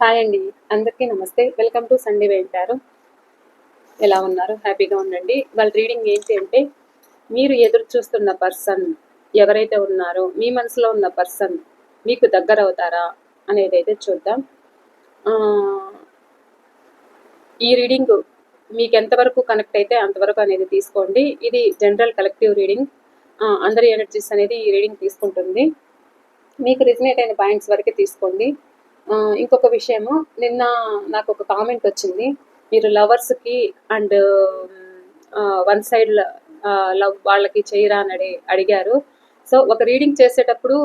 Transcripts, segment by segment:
Hi అండి. అందరికీ నమస్తే. వెల్కమ్ టు సండే వెంటారు ఎలా ఉన్నారు? హ్యాపీగా ఉండండి. వాళ్ళ రీడింగ్ ఏంటి అంటే మీరు ఎదురు చూస్తున్న పర్సన్ ఎవరైతే ఉన్నారో మీ మనసులో ఉన్న పర్సన్ మీకు దగ్గర అవుతారా అనేది అయితే చూద్దాం. ఈ రీడింగ్ మీకు ఎంతవరకు కనెక్ట్ అయితే అంతవరకు అనేది తీసుకోండి. ఇది జనరల్ కలెక్టివ్ రీడింగ్ అందరి ఎనర్జీస్ అనేది ఈ రీడింగ్ తీసుకుంటుంది. మీకు రిజనేట్ అయిన పాయింట్స్ వరకే తీసుకోండి. ఇంకొక విషయము నిన్న నాకు ఒక కామెంట్ వచ్చింది. మీరు లవర్స్కి అండ్ వన్ సైడ్ లవ్ వాళ్ళకి చేయరా అని అడిగారు. సో ఒక రీడింగ్ చేసేటప్పుడు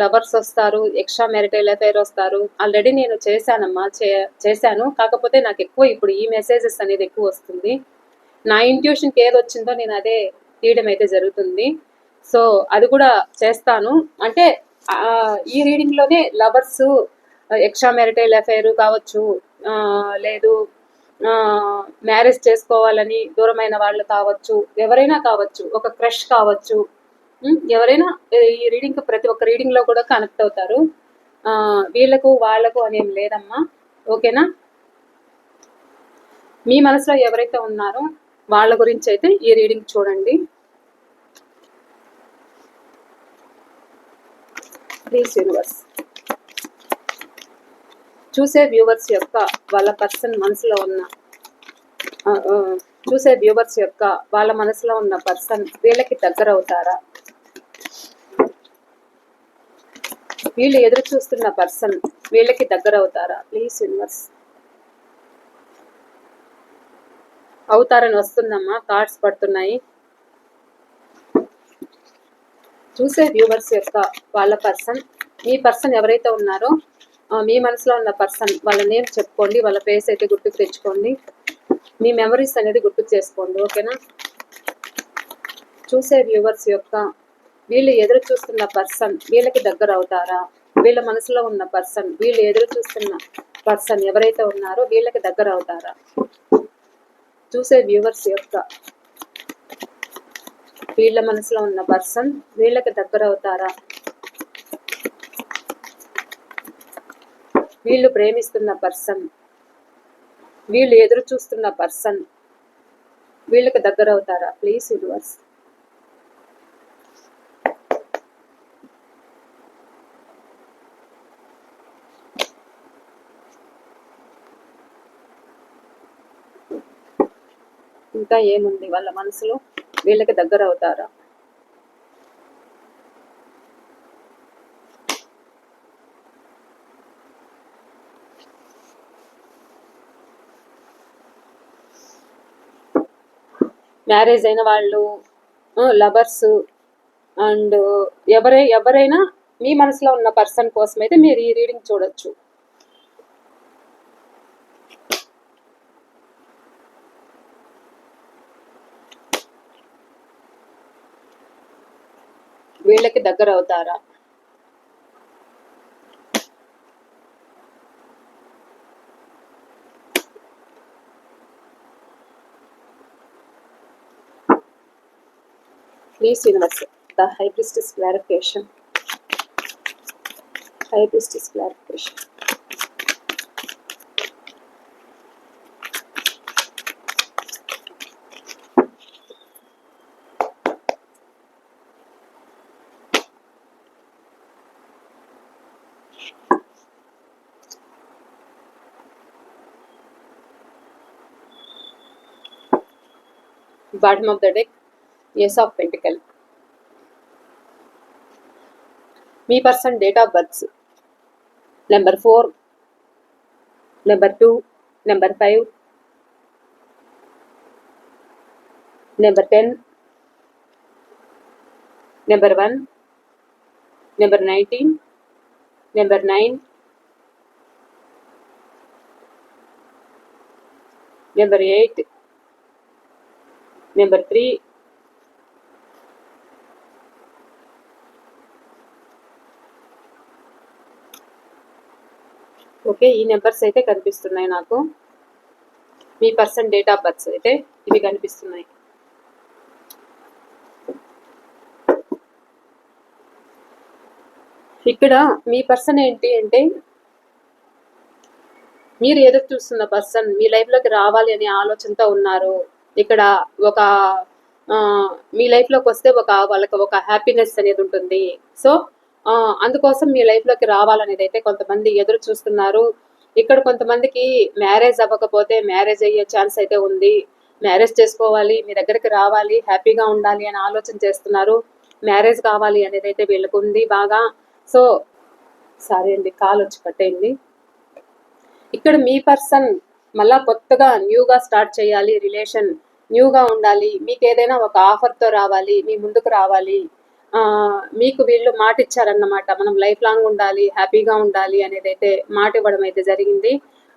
లవర్స్ వస్తారు ఎక్స్ట్రా మ్యారిటైల్ అఫైర్ వస్తారు. ఆల్రెడీ నేను చేశానమ్మా చే చేశాను. కాకపోతే నాకు ఎక్కువ ఇప్పుడు ఈ మెసేజెస్ అనేది ఎక్కువ వస్తుంది. నా ఇంట్యూషన్కి ఏది వచ్చిందో నేను అదే తీయడం అయితే జరుగుతుంది. సో అది కూడా చేస్తాను. అంటే ఈ రీడింగ్లోనే లవర్స్ ఎక్స్ట్రా మ్యారిటైల్ అఫైర్ కావచ్చు లేదు మ్యారేజ్ చేసుకోవాలని దూరమైన వాళ్ళు కావచ్చు ఎవరైనా కావచ్చు ఒక క్రష్ కావచ్చు ఎవరైనా ఈ రీడింగ్ ప్రతి ఒక్క రీడింగ్లో కూడా కనెక్ట్ అవుతారు. వీళ్ళకు వాళ్ళకు అనేం లేదమ్మా. ఓకేనా? మీ మనసులో ఎవరైతే ఉన్నారో వాళ్ళ గురించి అయితే ఈ రీడింగ్ చూడండి. Please universe. చూసే వ్యూవర్స్ యొక్క వాళ్ళ పర్సన్ మనసులో ఉన్న ఆ, చూసే వ్యూవర్స్ యొక్క వాళ్ళ మనసులో ఉన్న పర్సన్ వీళ్ళకి దగ్గర అవుతారా? వీళ్ళు ఎదురు చూస్తున్న పర్సన్ వీళ్ళకి దగ్గర అవుతారా? ప్లీజ్ యూనివర్స్ అవుతారని వస్తుందమ్మా కార్డ్స్ పడుతున్నాయి. చూసే వ్యూవర్స్ యొక్క వాళ్ళ పర్సన్ మీ పర్సన్ ఎవరైతే ఉన్నారో మీ మనసులో ఉన్న పర్సన్ వాళ్ళ నేమ్ చెప్పుకోండి వాళ్ళ ఫేస్ అయితే గుర్తుకు తెచ్చుకోండి. మీ మెమరీస్ అనేది గుర్తుకు చేసుకోండి ఓకేనా చూసే వ్యూవర్స్ యొక్క వీళ్ళు ఎదురు చూస్తున్న పర్సన్ వీళ్ళకి దగ్గర అవుతారా? వీళ్ళ మనసులో ఉన్న పర్సన్ వీళ్ళు ఎదురు చూస్తున్న పర్సన్ ఎవరైతే ఉన్నారో వీళ్ళకి దగ్గర అవుతారా? చూసే వ్యూవర్స్ యొక్క వీళ్ళ మనసులో ఉన్న పర్సన్ వీళ్ళకి దగ్గర అవుతారా? వీళ్ళు ప్రేమిస్తున్న పర్సన్ వీళ్ళు ఎదురు చూస్తున్న పర్సన్ వీళ్ళకి దగ్గర అవుతారా? Please universe. ఇంకా ఏముంది? వాళ్ళ మనసులో వీళ్ళకి దగ్గర అవుతారా? మ్యారేజ్ అయిన వాళ్ళు లవర్స్ అండ్ ఎవరై ఎవరైనా మీ మనసులో ఉన్న పర్సన్ కోసం అయితే మీరు ఈ రీడింగ్ చూడొచ్చు. వీళ్ళకి దగ్గర అవుతారా Please, universe, the priestess clarification. Priestess clarification. Bottom of the deck, Ace of Pentacle. Me person date of births number four number two number five number ten number one number nineteen number nine number eight number three okay ఈ numbers అయితే కనిపిస్తున్నాయి నాకు. మీ person date of births అయితే ఇవి కనిపిస్తున్నాయి. ఇక్కడ మీ person ఏంటి అంటే మీరు ఎదురు చూస్తున్న పర్సన్ మీ లైఫ్లోకి రావాలి అనే ఆలోచనతో ఉన్నారు. ఇక్కడ ఒక మీ లైఫ్లోకి వస్తే ఒక వాళ్ళకి ఒక హ్యాపీనెస్ అనేది ఉంటుంది. సో అందుకోసం మీ లైఫ్లోకి రావాలనేది అయితే కొంతమంది ఎదురు చూస్తున్నారు. ఇక్కడ కొంతమందికి మ్యారేజ్ అవ్వకపోతే మ్యారేజ్ అయ్యే ఛాన్స్ అయితే ఉంది. మ్యారేజ్ చేసుకోవాలి మీ దగ్గరికి రావాలి హ్యాపీగా ఉండాలి అని ఆలోచన చేస్తున్నారు. మ్యారేజ్ కావాలి అనేది అయితే వీళ్ళకు ఉంది బాగా. సో సారీ అండి కాల్ వచ్చి పట్టేయండి ఇక్కడ మీ పర్సన్ మళ్ళా కొత్తగా న్యూగా స్టార్ట్ చేయాలి రిలేషన్ న్యూగా ఉండాలి. మీకు ఏదైనా ఒక ఆఫర్తో రావాలి మీ ముందుకు రావాలి. మీకు వీళ్ళు మాట ఇచ్చారన్నమాట మనం లైఫ్ లాంగ్ ఉండాలి హ్యాపీగా ఉండాలి అనేది అయితే మాట ఇవ్వడం అయితే జరిగింది.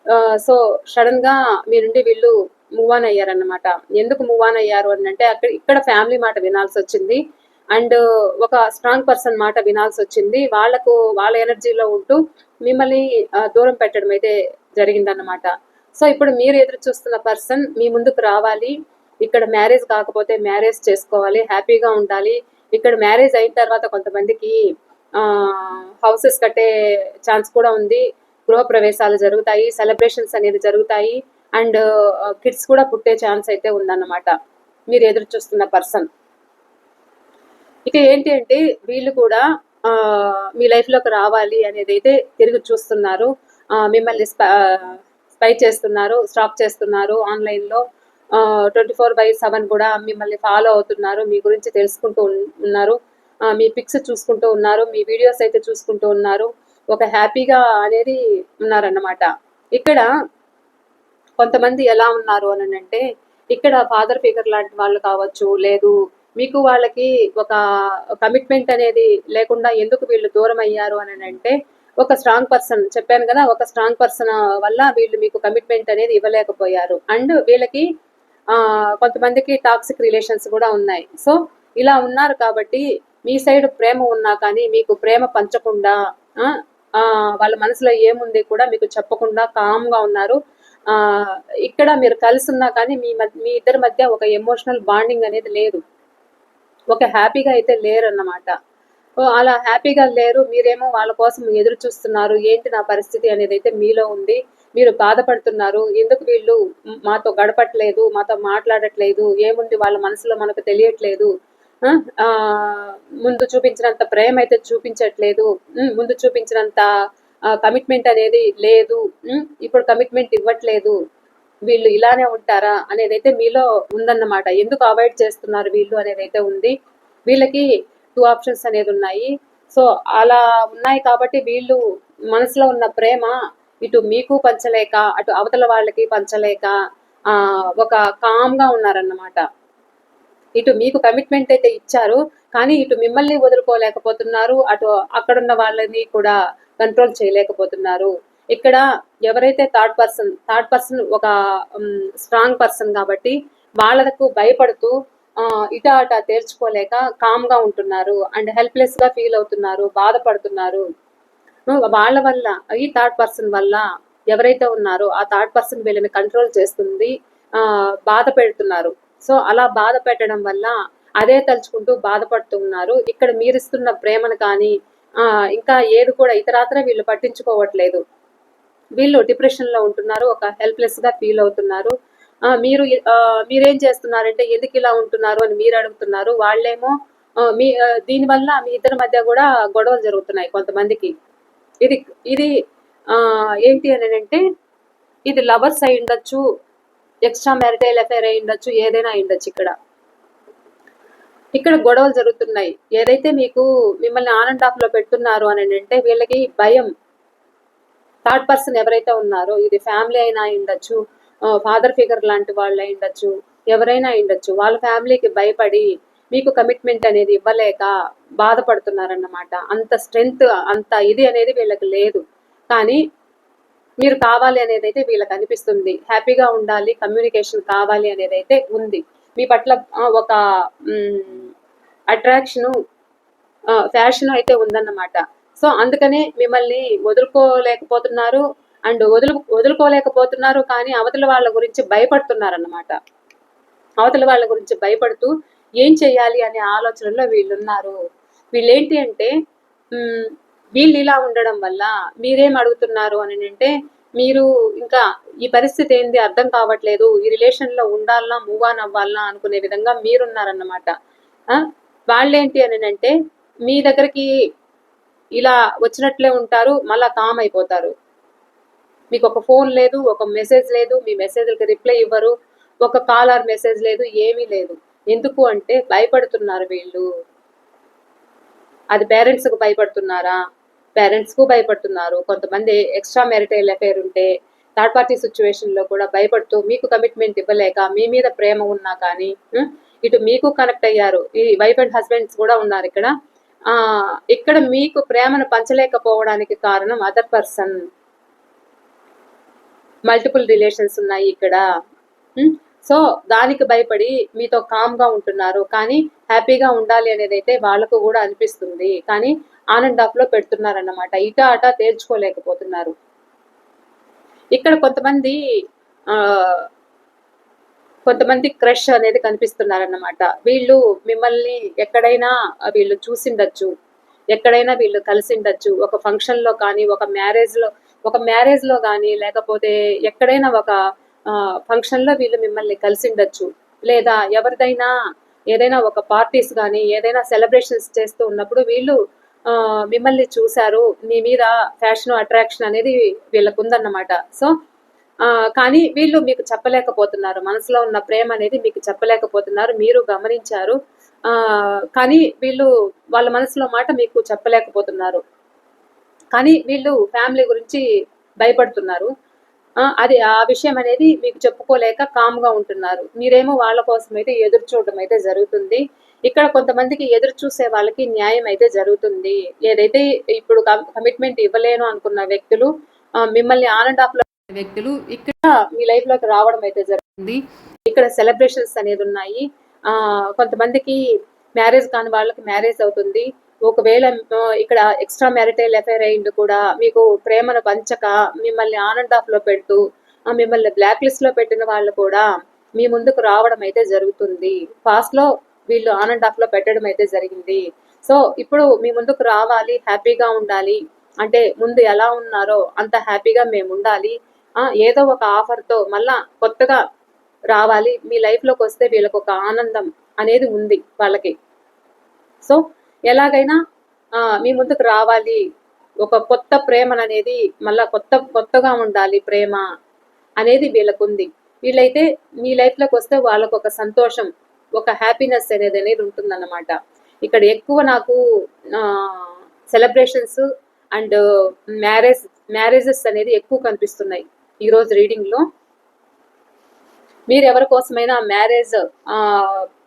ఆ, సో సడన్గా మీ నుండి వీళ్ళు మూవ్ ఆన్ అయ్యారన్నమాట. ఎందుకు మూవ్ ఆన్ అయ్యారు అని అంటే అక్కడ ఇక్కడ ఫ్యామిలీ మాట వినాల్సి వచ్చింది. అండ్ ఒక స్ట్రాంగ్ పర్సన్ మాట వినాల్సి వచ్చింది. వాళ్ళకు వాళ్ళ ఎనర్జీలో ఉంటూ మిమ్మల్ని దూరం పెట్టడం అయితే జరిగిందన్నమాట. సో ఇప్పుడు మీరు ఎదురు చూస్తున్న పర్సన్ మీ ముందుకు రావాలి. ఇక్కడ మ్యారేజ్ కాకపోతే మ్యారేజ్ చేసుకోవాలి. హ్యాపీగా ఉండాలి. ఇక్కడ మ్యారేజ్ అయిన తర్వాత కొంతమందికి హౌసెస్ కట్టే ఛాన్స్ కూడా ఉంది. గృహ ప్రవేశాలు జరుగుతాయి సెలబ్రేషన్స్ అనేది జరుగుతాయి. అండ్ కిడ్స్ కూడా పుట్టే ఛాన్స్ అయితే ఉందన్నమాట. మీరు ఎదురు చూస్తున్న పర్సన్. ఇక ఏంటి అంటే వీళ్ళు కూడా మీ లైఫ్లోకి రావాలి అనేది అయితే తిరిగి చూస్తున్నారు. మిమ్మల్ని స్పై చేస్తున్నారు స్టాక్ చేస్తున్నారు ఆన్లైన్లో. ట్వంటీ ఫోర్ బై సెవెన్ కూడా మిమ్మల్ని ఫాలో అవుతున్నారు మీ గురించి తెలుసుకుంటూ ఉన్నారు మీ పిక్స్ చూసుకుంటూ ఉన్నారు మీ వీడియోస్ అయితే చూసుకుంటూ ఉన్నారు ఒక హ్యాపీగా అనేది ఉన్నారన్నమాట. ఇక్కడ కొంతమంది ఎలా ఉన్నారు అని అంటే ఇక్కడ ఫాదర్ ఫిగర్ లాంటి వాళ్ళు కావచ్చు లేదు మీకు వాళ్ళకి ఒక కమిట్మెంట్ అనేది లేకుండా ఎందుకు వీళ్ళు దూరం అయ్యారు అని అంటే ఒక స్ట్రాంగ్ పర్సన్ చెప్పాను కదా ఒక స్ట్రాంగ్ పర్సన్ వల్ల వీళ్ళు మీకు కమిట్మెంట్ అనేది ఇవ్వలేకపోయారు. అండ్ వీళ్ళకి కొంతమందికి టాక్సిక్ రిలేషన్స్ కూడా ఉన్నాయి. సో ఇలా ఉన్నారు కాబట్టి మీ సైడ్ ప్రేమ ఉన్నా కానీ మీకు ప్రేమ పంచకుండా ఆ, వాళ్ళ మనసులో ఏముంది కూడా మీకు చెప్పకుండా కామ్గా ఉన్నారు. ఆ, ఇక్కడ మీరు కలిసి ఉన్నా కానీ మీ మీ ఇద్దరి మధ్య ఒక ఎమోషనల్ బాండింగ్ అనేది లేదు. ఒక హ్యాపీగా అయితే లేరు అన్నమాట అలా హ్యాపీగా లేరు. మీరేమో వాళ్ళ కోసం ఎదురు చూస్తున్నారు. ఏంటి నా పరిస్థితి అనేది అయితే మీలో ఉంది. మీరు బాధపడుతున్నారు ఎందుకు వీళ్ళు మాతో గడపట్లేదు మాతో మాట్లాడట్లేదు ఏముంది వాళ్ళ మనసులో మనకు తెలియట్లేదు ఆ, ముందు చూపించినంత ప్రేమ అయితే చూపించట్లేదు ముందు చూపించినంత కమిట్మెంట్ అనేది లేదు ఇప్పుడు కమిట్మెంట్ ఇవ్వట్లేదు వీళ్ళు ఇలానే ఉంటారా అనేది అయితే మీలో ఉందన్నమాట. ఎందుకు అవాయిడ్ చేస్తున్నారు వీళ్ళు అనేది అయితే ఉంది. వీళ్ళకి టూ ఆప్షన్స్ అనేది ఉన్నాయి. సో అలా ఉన్నాయి కాబట్టి వీళ్ళు మనసులో ఉన్న ప్రేమ ఇటు మీకు పంచలేక అటు అవతల వాళ్ళకి పంచలేక ఆ, ఒక కామ్గా ఉన్నారన్నమాట. ఇటు మీకు కమిట్మెంట్ అయితే ఇచ్చారు కానీ ఇటు మిమ్మల్ని వదులుకోలేకపోతున్నారు అటు అక్కడున్న వాళ్ళని కూడా కంట్రోల్ చేయలేకపోతున్నారు. ఇక్కడ ఎవరైతే థర్డ్ పర్సన్ థర్డ్ పర్సన్ ఒక స్ట్రాంగ్ పర్సన్ కాబట్టి వాళ్ళకు భయపడుతూ ఇట అట తేర్చుకోలేక కామ్గా ఉంటున్నారు. అండ్ హెల్ప్లెస్గా ఫీల్ అవుతున్నారు బాధపడుతున్నారు. వాళ్ళ వల్ల ఈ థర్డ్ పర్సన్ వల్ల ఎవరైతే ఉన్నారో ఆ థర్డ్ పర్సన్ వీళ్ళని కంట్రోల్ చేస్తుంది ఆ, బాధ పెడుతున్నారు. సో అలా బాధ పెట్టడం వల్ల అదే తలుచుకుంటూ బాధపడుతూ ఉన్నారు. ఇక్కడ మీరిస్తున్న ప్రేమను కానీ ఆ, ఇంకా ఏది కూడా ఇతరాత్ర వీళ్ళు పట్టించుకోవట్లేదు. వీళ్ళు డిప్రెషన్లో ఉంటున్నారు ఒక హెల్ప్లెస్గా ఫీల్ అవుతున్నారు. మీరు ఆ, మీరేం చేస్తున్నారంటే ఎందుకు ఇలా ఉంటున్నారు అని మీరు అడుగుతున్నారు. వాళ్ళేమో మీ దీనివల్ల మీ ఇద్దరి మధ్య కూడా గొడవలు జరుగుతున్నాయి కొంతమందికి. ఇది ఇది ఆ, ఏంటి అని అంటే ఇది లవర్స్ అయి ఉండొచ్చు ఎక్స్ట్రా మ్యారిటైల్ అఫైర్ అయి ఉండొచ్చు ఏదైనా అయి ఉండొచ్చు ఇక్కడ. ఇక్కడ గొడవలు జరుగుతున్నాయి. ఏదైతే మీకు మిమ్మల్ని ఆన్ అండ్ ఆఫ్లో పెడుతున్నారు అని అంటే వీళ్ళకి భయం. థర్డ్ పర్సన్ ఎవరైతే ఉన్నారో ఇది ఫ్యామిలీ అయినా ఉండొచ్చు ఫాదర్ ఫిగర్ లాంటి వాళ్ళు అయి ఉండొచ్చు ఎవరైనా ఉండొచ్చు వాళ్ళ ఫ్యామిలీకి భయపడి మీకు కమిట్మెంట్ అనేది ఇవ్వలేక బాధపడుతున్నారన్నమాట. అంత స్ట్రెంగ్త్ అంత ఇది అనేది వీళ్ళకి లేదు. కానీ మీరు కావాలి అనేది అయితే వీళ్ళకి అనిపిస్తుంది. హ్యాపీగా ఉండాలి కమ్యూనికేషన్ కావాలి అనేది అయితే ఉంది. మీ పట్ల ఒక అట్రాక్షను ఫ్యాషన్ అయితే ఉందన్నమాట. సో అందుకనే మిమ్మల్ని వదులుకోలేకపోతున్నారు అండ్ వదులు వదులుకోలేకపోతున్నారు కానీ అవతల వాళ్ళ గురించి భయపడుతున్నారన్నమాట. అవతల వాళ్ళ గురించి భయపడుతూ ఏం చేయాలి అనే ఆలోచనలో వీళ్ళు ఉన్నారు వీళ్ళేంటి అంటే వీళ్ళు ఇలా ఉండడం వల్ల మీరేం అడుగుతున్నారు అని అంటే మీరు ఇంకా ఈ పరిస్థితి ఏంది? అర్థం కావట్లేదు. ఈ రిలేషన్లో ఉండాలనా మూవ్ ఆన్ అవ్వాలనా? అనుకునే విధంగా మీరున్నారన్నమాట. వాళ్ళేంటి అని అంటే మీ దగ్గరికి ఇలా వచ్చినట్లే ఉంటారు మళ్ళా కామ్ అయిపోతారు. మీకు ఒక ఫోన్ లేదు ఒక మెసేజ్ లేదు మీ మెసేజ్లకి రిప్లై ఇవ్వరు ఒక కాల్ ఆర్ మెసేజ్ లేదు ఏమీ లేదు. ఎందుకు అంటే భయపడుతున్నారు వీళ్ళు? అది పేరెంట్స్కు భయపడుతున్నారా? పేరెంట్స్కు భయపడుతున్నారు. కొంతమంది ఎక్స్ట్రా మ్యారిటైల్ అఫేర్ ఉంటే థర్డ్ పార్టీ సిచ్యువేషన్లో కూడా భయపడుతూ మీకు కమిట్మెంట్ ఇవ్వలేక మీ మీద ప్రేమ ఉన్నా కానీ ఇటు మీకు కనెక్ట్ అయ్యారు. ఈ వైఫ్ అండ్ హస్బెండ్స్ కూడా ఉన్నారు ఇక్కడ. ఇక్కడ మీకు ప్రేమను పంచలేకపోవడానికి కారణం అదర్ పర్సన్ మల్టిపుల్ రిలేషన్స్ ఉన్నాయి ఇక్కడ. సో దానికి భయపడి మీతో కామ్గా ఉంటున్నారు కానీ హ్యాపీగా ఉండాలి అనేది అయితే వాళ్ళకు కూడా అనిపిస్తుంది. కానీ ఆన్ అండ్ ఆఫ్లో పెడుతున్నారన్నమాట. ఇట అట తేల్చుకోలేకపోతున్నారు. ఇక్కడ కొంతమంది కొంతమంది క్రష్ అనేది కనిపిస్తున్నారన్నమాట. వీళ్ళు మిమ్మల్ని ఎక్కడైనా వీళ్ళు చూసిండొచ్చు. ఎక్కడైనా వీళ్ళు కలిసిండొచ్చు. ఒక ఫంక్షన్లో కానీ ఒక మ్యారేజ్లో ఒక మ్యారేజ్లో కానీ లేకపోతే ఎక్కడైనా ఒక ఫంక్షన్లో వీళ్ళు మిమ్మల్ని కలిసిండొచ్చు. లేదా ఎవరిదైనా ఏదైనా ఒక పార్టీస్ కానీ ఏదైనా సెలబ్రేషన్స్ చేస్తూ ఉన్నప్పుడు వీళ్ళు ఆ, మిమ్మల్ని చూశారు. మీ మీద ఫ్యాషన్ అట్రాక్షన్ అనేది వీళ్ళకు ఉందన్నమాట సో కానీ వీళ్ళు మీకు చెప్పలేకపోతున్నారు. మనసులో ఉన్న ప్రేమ అనేది మీకు చెప్పలేకపోతున్నారు. మీరు గమనించారు. ఆ, కానీ వీళ్ళు వాళ్ళ మనసులో మాట మీకు చెప్పలేకపోతున్నారు. కానీ వీళ్ళు ఫ్యామిలీ గురించి భయపడుతున్నారు. అది ఆ విషయం అనేది మీకు చెప్పుకోలేక కామ్గా ఉంటున్నారు. మీరేమో వాళ్ళ కోసం అయితే ఎదురు చూడడం అయితే జరుగుతుంది. ఇక్కడ కొంతమందికి ఎదురు చూసే వాళ్ళకి న్యాయం అయితే జరుగుతుంది. ఏదైతే ఇప్పుడు కమిట్మెంట్ ఇవ్వలేను అనుకున్న వ్యక్తులు మిమ్మల్ని ఆన్ అండ్ ఆఫ్లో వ్యక్తులు ఇక్కడ మీ లైఫ్లోకి రావడం అయితే జరుగుతుంది. ఇక్కడ సెలబ్రేషన్స్ అనేది ఉన్నాయి. ఆ కొంతమందికి మ్యారేజ్ కాని వాళ్ళకి మ్యారేజ్ అవుతుంది. ఒకవేళ ఇక్కడ ఎక్స్ట్రా మ్యారిటైల్ అఫైర్ అయింది కూడా మీకు ప్రేమను పంచక మిమ్మల్ని ఆనంద్ అండ్ ఆఫ్లో పెడుతూ ఆ, మిమ్మల్ని బ్లాక్ లిస్ట్లో పెట్టిన వాళ్ళు కూడా మీ ముందుకు రావడం అయితే జరుగుతుంది. పాస్ట్లో వీళ్ళు ఆనంద్ అండ్ ఆఫ్లో పెట్టడం అయితే జరిగింది. సో ఇప్పుడు మీ ముందుకు రావాలి హ్యాపీగా ఉండాలి. అంటే ముందు ఎలా ఉన్నారో అంత హ్యాపీగా మేము ఉండాలి. ఆ, ఏదో ఒక ఆఫర్తో మళ్ళా కొత్తగా రావాలి. మీ లైఫ్లోకి వస్తే వీళ్ళకి ఒక ఆనందం అనేది ఉంది వాళ్ళకి. సో ఎలాగైనా మీ ముందుకు రావాలి. ఒక కొత్త ప్రేమను అనేది మళ్ళీ కొత్త కొత్తగా ఉండాలి ప్రేమ అనేది వీళ్ళకు ఉంది వీళ్ళైతే మీ లైఫ్లోకి వస్తే వాళ్ళకు ఒక సంతోషం ఒక హ్యాపీనెస్ అనేది అనేది ఉంటుందన్నమాట. ఇక్కడ ఎక్కువ నాకు సెలబ్రేషన్స్ అండ్ మ్యారేజ్ మ్యారేజెస్ అనేది ఎక్కువ కనిపిస్తున్నాయి ఈరోజు రీడింగ్లో. మీరు ఎవరి కోసమైనా మ్యారేజ్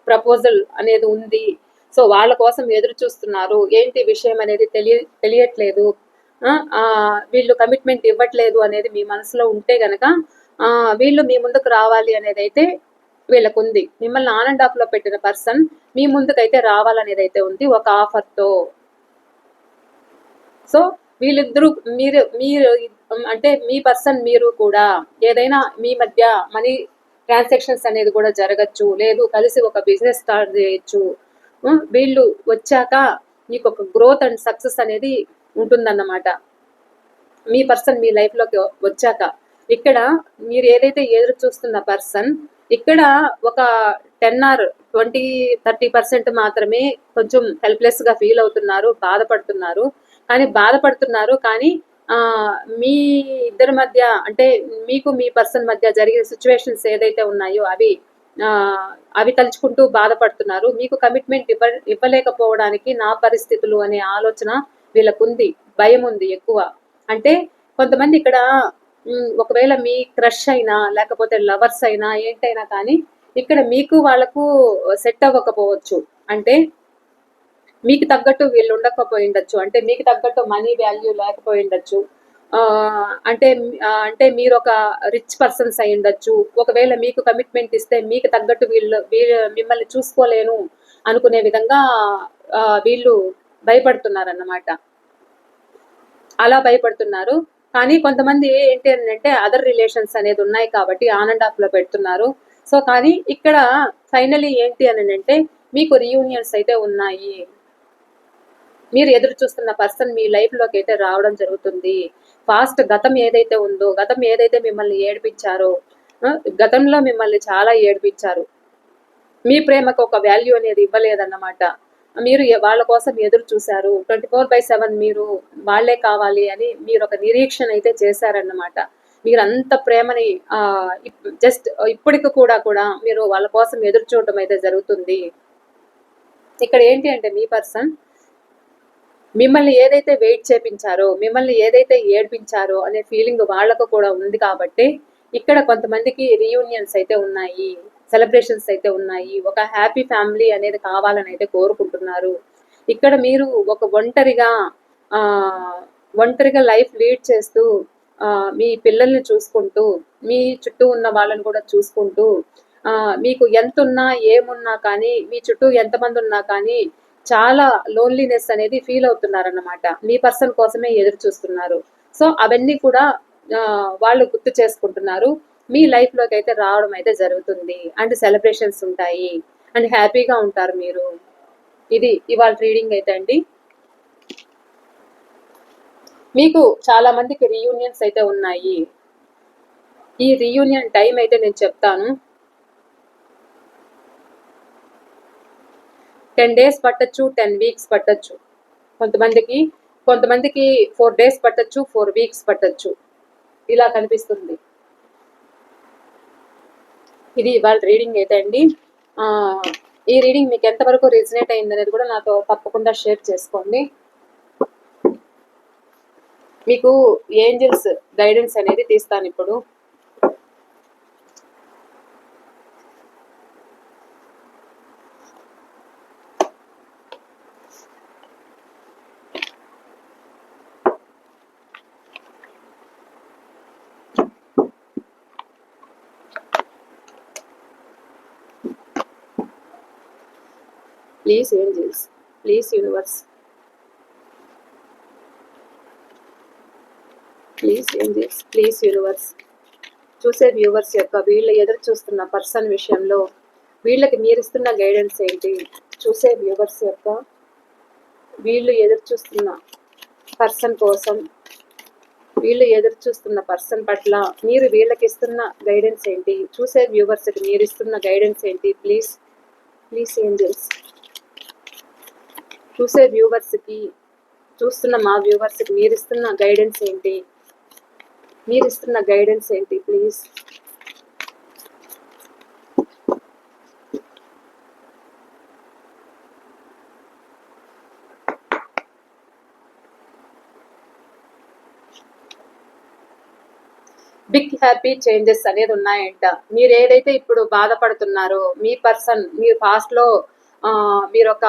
ప్రపోజల్ అనేది ఉంది సో వాళ్ళ కోసం ఎదురు చూస్తున్నారు. ఏంటి విషయం అనేది తెలియ తెలియట్లేదు. వీళ్ళు కమిట్మెంట్ ఇవ్వట్లేదు అనేది మీ మనసులో ఉంటే గనక వీళ్ళు మీ ముందుకు రావాలి అనేది అయితే వీళ్ళకు ఉంది మిమ్మల్ని ఆన్ అండ్ ఆఫ్లో పెట్టిన పర్సన్ మీ ముందుకైతే రావాలనేది అయితే ఉంది ఒక ఆఫర్తో సో వీళ్ళిద్దరూ మీరు మీరు అంటే మీ పర్సన్ మీరు కూడా ఏదైనా మీ మధ్య మనీ ట్రాన్సాక్షన్స్ అనేది కూడా జరగచ్చు. లేదు కలిసి ఒక బిజినెస్ స్టార్ట్ చేయొచ్చు. వీళ్ళు వచ్చాక మీకు ఒక గ్రోత్ అండ్ సక్సెస్ అనేది ఉంటుందన్నమాట. మీ పర్సన్ మీ లైఫ్లోకి వచ్చాక. ఇక్కడ మీరు ఏదైతే ఎదురు చూస్తున్న పర్సన్ ఇక్కడ ఒక ten or twenty thirty percent మాత్రమే కొంచెం హెల్ప్లెస్గా ఫీల్ అవుతున్నారు బాధపడుతున్నారు. కానీ బాధపడుతున్నారు కానీ ఆ, మీ ఇద్దరి మధ్య అంటే మీకు మీ పర్సన్ మధ్య జరిగే సిచ్యువేషన్స్ ఏదైతే ఉన్నాయో అవి అవి తలుచుకుంటూ బాధపడుతున్నారు. మీకు కమిట్మెంట్ ఇవ్వ ఇవ్వలేకపోవడానికి నా పరిస్థితులు అనే ఆలోచన వీళ్ళకుంది భయం ఉంది ఎక్కువ. అంటే కొంతమంది ఇక్కడ ఒకవేళ మీ క్రష్ అయినా లేకపోతే లవర్స్ అయినా ఏంటైనా కానీ ఇక్కడ మీకు వాళ్ళకు సెట్ అవ్వకపోవచ్చు. అంటే మీకు తగ్గట్టు వీళ్ళు ఉండకపోయి ఉండొచ్చు. అంటే మీకు తగ్గట్టు మనీ వాల్యూ లేకపోయి ఉండొచ్చు. అంటే ఆ, అంటే మీరు ఒక రిచ్ పర్సన్స్ అయి ఉండొచ్చు. ఒకవేళ మీకు కమిట్మెంట్ ఇస్తే మీకు తగ్గట్టు వీళ్ళు వీళ్ళు మిమ్మల్ని చూసుకోలేను అనుకునే విధంగా ఆ, వీళ్ళు భయపడుతున్నారన్నమాట. అలా భయపడుతున్నారు. కానీ కొంతమంది ఏంటి అని అంటే అదర్ రిలేషన్స్ అనేది ఉన్నాయి కాబట్టి ఆన్ అండ్లో పెడుతున్నారు. సో కానీ ఇక్కడ ఫైనలీ ఏంటి అని అంటే మీకు రియూనియన్స్ అయితే ఉన్నాయి. మీరు ఎదురు చూస్తున్న పర్సన్ మీ లైఫ్లోకి అయితే రావడం జరుగుతుంది. ఫాస్ట్ గతం ఏదైతే ఉందో గతం ఏదైతే మిమ్మల్ని ఏడిపించారో గతంలో మిమ్మల్ని చాలా ఏడిపించారు. మీ ప్రేమకు ఒక వాల్యూ అనేది ఇవ్వలేదన్నమాట. మీరు వాళ్ళ కోసం ఎదురు చూశారు. ట్వంటీ ఫోర్ బై సెవెన్ మీరు వాళ్ళే కావాలి అని మీరు ఒక నిరీక్షణ అయితే చేశారన్నమాట. మీరు అంత ప్రేమని జస్ట్ ఇప్పటికి కూడా కూడా మీరు వాళ్ళ కోసం ఎదురు చూడటం అయితే జరుగుతుంది. ఇక్కడ ఏంటి అంటే మీ పర్సన్ మిమ్మల్ని ఏదైతే వెయిట్ చేపించారో మిమ్మల్ని ఏదైతే ఏడ్పించారో అనే ఫీలింగ్ వాళ్ళకు కూడా ఉంది కాబట్టి ఇక్కడ కొంతమందికి రీయూనియన్స్ అయితే ఉన్నాయి సెలబ్రేషన్స్ అయితే ఉన్నాయి ఒక హ్యాపీ ఫ్యామిలీ అనేది కావాలని అయితే కోరుకుంటున్నారు. ఇక్కడ మీరు ఒక ఒంటరిగా ఒంటరిగా లైఫ్ లీడ్ చేస్తూ మీ పిల్లల్ని చూసుకుంటూ మీ చుట్టూ ఉన్న వాళ్ళని కూడా చూసుకుంటూ మీకు ఎంత ఉన్నా ఏమున్నా కానీ మీ చుట్టూ ఎంతమంది ఉన్నా కానీ చాలా లోన్లీనెస్ అనేది ఫీల్ అవుతున్నారన్నమాట. మీ పర్సన్ కోసమే ఎదురు చూస్తున్నారు. సో అవన్నీ కూడా వాళ్ళు గుర్తు చేసుకుంటున్నారు. మీ లైఫ్లోకి అయితే రావడం అయితే జరుగుతుంది. అండ్ సెలబ్రేషన్స్ ఉంటాయి. అండ్ హ్యాపీగా ఉంటారు మీరు. ఇది ఇవాళ రీడింగ్ అయితే అండి. మీకు చాలా మందికి రీయూనియన్స్ అయితే ఉన్నాయి. ఈ రీయూనియన్ టైం అయితే నేను చెప్తాను. టెన్ డేస్ పట్టచ్చు టెన్ వీక్స్ పట్టచ్చు. కొంతమందికి కొంతమందికి ఫోర్ డేస్ పట్టచ్చు ఫోర్ వీక్స్ పట్టచ్చు. ఇలా కనిపిస్తుంది. ఇది ఇవాళ రీడింగ్ అయితే అండి. ఈ రీడింగ్ మీకు ఎంతవరకు రిజనేట్ అయింది అనేది కూడా నాతో తప్పకుండా షేర్ చేసుకోండి. మీకు ఏంజల్స్ గైడెన్స్ అనేది తీస్తాను ఇప్పుడు. Please angels please universe please angels please universe చూసే వ్యూవర్స్ యొక్క వీళ్ళు ఎదురు చూస్తున్న పర్సన్ విషయంలో వీళ్ళకి మీరిస్తున్న గైడెన్స్ ఏంటి? చూసే వ్యూవర్స్ యొక్క వీళ్ళు ఎదురు చూస్తున్న పర్సన్ కోసం వీళ్ళు ఎదురు చూస్తున్న పర్సన్ పట్ల మీరు వీళ్ళకి ఇస్తున్న గైడెన్స్ ఏంటి? చూసే వ్యూవర్స్కి మీరు ఇస్తున్న గైడెన్స్ ఏంటి? ప్లీజ్ ప్లీజ్ ఏంజల్స్ చూసే వ్యూవర్స్కి చూస్తున్న మా వ్యూవర్స్కి మీరు ఇస్తున్న గైడెన్స్ ఏంటి? మీరు ఇస్తున్న గైడెన్స్ ఏంటి ప్లీజ్ బిగ్ హ్యాపీ చేంజెస్ అనేది ఉన్నాయంట. మీరు ఏదైతే ఇప్పుడు బాధపడుతున్నారో మీ పర్సన్ మీ పాస్ట్లో మీరు ఒక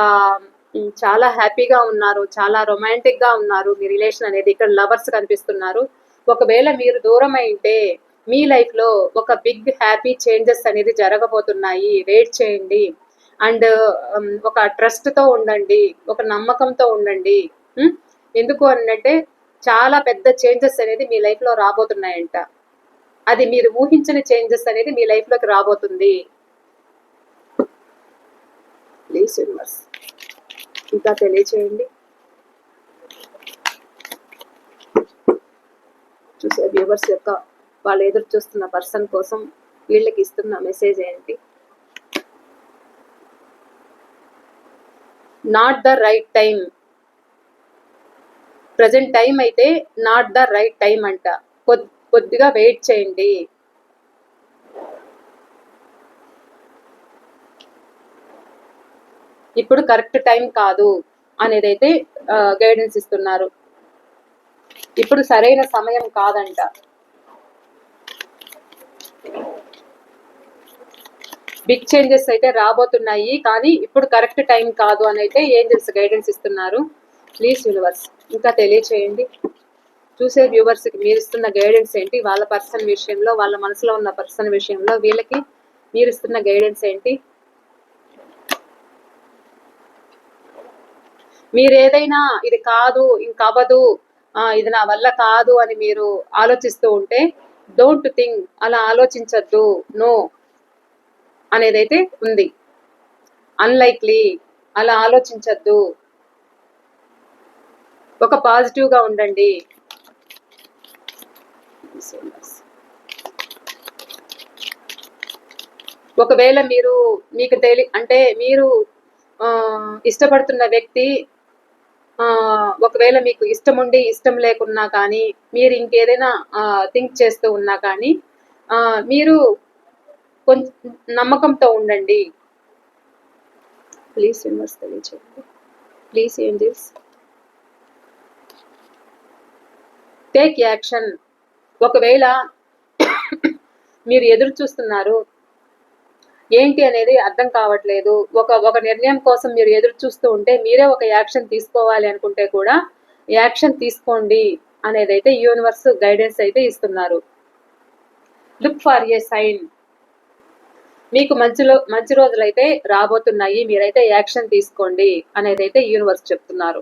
చాలా హ్యాపీగా ఉన్నారు చాలా రొమాంటిక్గా ఉన్నారు మీ రిలేషన్ అనేది ఇక్కడ లవర్స్ కనిపిస్తున్నారు. ఒకవేళ మీరు దూరం అయితే మీ లైఫ్లో ఒక బిగ్ హ్యాపీ చేంజెస్ అనేది జరగబోతున్నాయి. వెయిట్ చేయండి. అండ్ um, ఒక ట్రస్ట్తో ఉండండి ఒక నమ్మకంతో ఉండండి. ఎందుకు అంటే చాలా పెద్ద చేంజెస్ అనేది మీ లైఫ్లో రాబోతున్నాయంట. అది మీరు ఊహించని చేంజెస్ అనేది మీ లైఫ్లోకి రాబోతుంది. ప్లీజ్ యూనివర్స్ ఇంకా తెలియచేయండి. చూసే వ్యూవర్స్ యొక్క వాళ్ళు ఎదురు చూస్తున్న పర్సన్ కోసం వీళ్ళకి ఇస్తున్న మెసేజ్ ఏంటి? Not the right time present time అయితే నాట్ ద రైట్ టైం అంట. కొద్- కొద్దిగా వెయిట్ చేయండి. ఇప్పుడు కరెక్ట్ టైం కాదు అనేది అయితే గైడెన్స్ ఇస్తున్నారు. ఇప్పుడు సరైన సమయం కాదంట. బిగ్ చేంజెస్ అయితే రాబోతున్నాయి కానీ ఇప్పుడు కరెక్ట్ టైం కాదు అని అయితే ఏంజల్స్ గైడెన్స్ ఇస్తున్నారు. ప్లీజ్ యూనివర్స్ ఇంకా తెలియచేయండి. చూసే వ్యూవర్స్కి మీరు ఇస్తున్న గైడెన్స్ ఏంటి? వాళ్ళ పర్సన్ విషయంలో వాళ్ళ మనసులో ఉన్న పర్సన్ విషయంలో వీళ్ళకి మీరు ఇస్తున్న గైడెన్స్ ఏంటి? మీరు ఏదైనా ఇది కాదు ఇంకవ్వదు ఇది నా వల్ల కాదు అని మీరు ఆలోచిస్తూ ఉంటే డోంట్ థింక్ అలా ఆలోచించద్దు నో అనేదైతే ఉంది. అన్లైక్లీ అలా ఆలోచించద్దు. ఒక పాజిటివ్గా ఉండండి. ఒకవేళ మీరు మీకు తెలి అంటే మీరు ఇష్టపడుతున్న వ్యక్తి ఒకవేళ మీకు ఇష్టం ఉండి ఇష్టం లేకున్నా కానీ మీరు ఇంకేదైనా థింక్ చేస్తూ ఉన్నా కానీ మీరు కొంచెం నమ్మకంతో ఉండండి. ప్లీజ్ యూనివర్స్ తెలియచేయండి. ప్లీజ్ ఏంజిల్స్ టేక్ యాక్షన్ ఒకవేళ మీరు ఎదురు చూస్తున్నారు ఏంటి అనేది అర్థం కావట్లేదు. ఒక ఒక నిర్ణయం కోసం మీరు ఎదురు చూస్తూ ఉంటే మీరే ఒక యాక్షన్ తీసుకోవాలి అనుకుంటే కూడా యాక్షన్ తీసుకోండి అనేది అయితే యూనివర్స్ గైడెన్స్ అయితే ఇస్తున్నారు. Look for a sign. మీకు మంచిలో మంచి రోజులైతే రాబోతున్నాయి. మీరైతే యాక్షన్ తీసుకోండి అనేది అయితే యూనివర్స్ చెప్తున్నారు.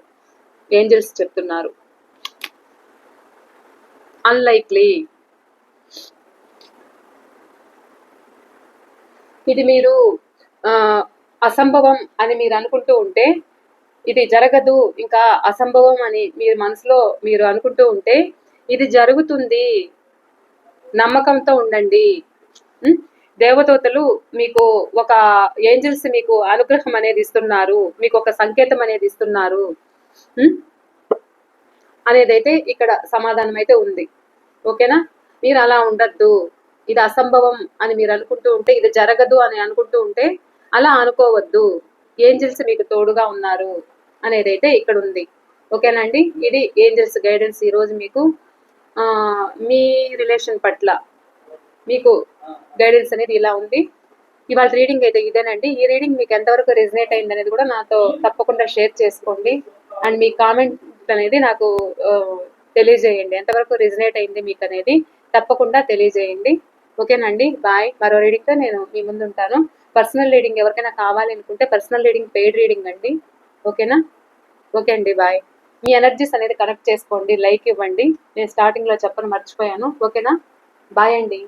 ఏంజల్స్ చెప్తున్నారు. అన్లైక్లీ. ఇది మీరు ఆ, అసంభవం అని మీరు అనుకుంటూ ఉంటే ఇది జరగదు ఇంకా అసంభవం అని మీరు మనసులో మీరు అనుకుంటూ ఉంటే ఇది జరుగుతుంది. నమ్మకంతో ఉండండి. దేవదూతలు మీకు ఒక ఏంజల్స్ మీకు అనుగ్రహం అనేది ఇస్తున్నారు మీకు ఒక సంకేతం అనేది ఇస్తున్నారు. అనేదైతే ఇక్కడ సమాధానం అయితే ఉంది. ఓకేనా? మీరు అలా ఉండద్దు. ఇది అసంభవం అని మీరు అనుకుంటూ ఉంటే ఇది జరగదు అని అనుకుంటూ ఉంటే అలా అనుకోవద్దు. ఏంజల్స్ మీకు తోడుగా ఉన్నారు అనేది అయితే ఇక్కడ ఉంది ఓకేనా అండి? ఇది ఏంజల్స్ గైడెన్స్ ఈరోజు మీకు మీ రిలేషన్ పట్ల మీకు గైడెన్స్ అనేది ఇలా ఉంది. ఇవాళ రీడింగ్ అయితే ఇదేనండి. ఈ రీడింగ్ మీకు ఎంతవరకు రెజినేట్ అయింది అనేది కూడా నాతో తప్పకుండా షేర్ చేసుకోండి. అండ్ మీ కామెంట్ అనేది నాకు తెలియజేయండి. ఎంతవరకు రెజినేట్ అయింది మీకు అనేది తప్పకుండా తెలియజేయండి. ఓకేనండి బాయ్. మరో రీడింగ్తో నేను మీ ముందు ఉంటాను పర్సనల్ రీడింగ్ ఎవరికైనా కావాలి అనుకుంటే పర్సనల్ రీడింగ్ పెయిడ్ రీడింగ్ అండి. ఓకేనా? ఓకే అండి బాయ్. మీ ఎనర్జీస్ అనేది కనెక్ట్ చేసుకోండి లైక్ ఇవ్వండి. నేను స్టార్టింగ్లో చెప్పను మర్చిపోయాను. ఓకేనా? బాయ్ అండి.